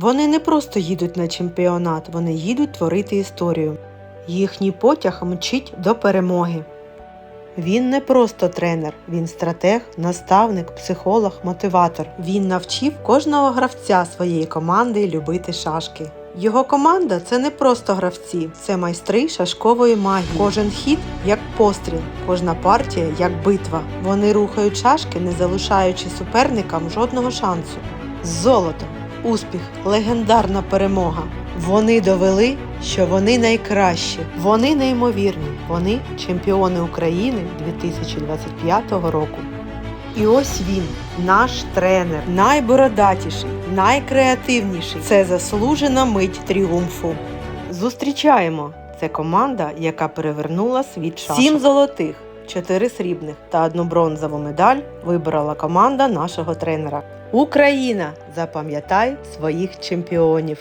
Вони не просто їдуть на чемпіонат, вони їдуть творити історію. Їхній потяг мчить до перемоги. Він не просто тренер, він стратег, наставник, психолог, мотиватор. Він навчив кожного гравця своєї команди любити шашки. Його команда це не просто гравці, це майстри шашкової магії. Кожен хід як постріл, кожна партія як битва. Вони рухають шашки, не залишаючи суперникам жодного шансу. Золото, успіх, легендарна перемога. Вони довели, що вони найкращі, вони неймовірні, вони чемпіони України 2025 року. І ось він, наш тренер, найбородатіший, найкреативніший. Це заслужена мить тріумфу. Зустрічаємо! Це команда, яка перевернула світ шашок. Сім золотих, чотири срібних та одну бронзову медаль вибрала команда нашого тренера. Україна! Запам'ятай своїх чемпіонів!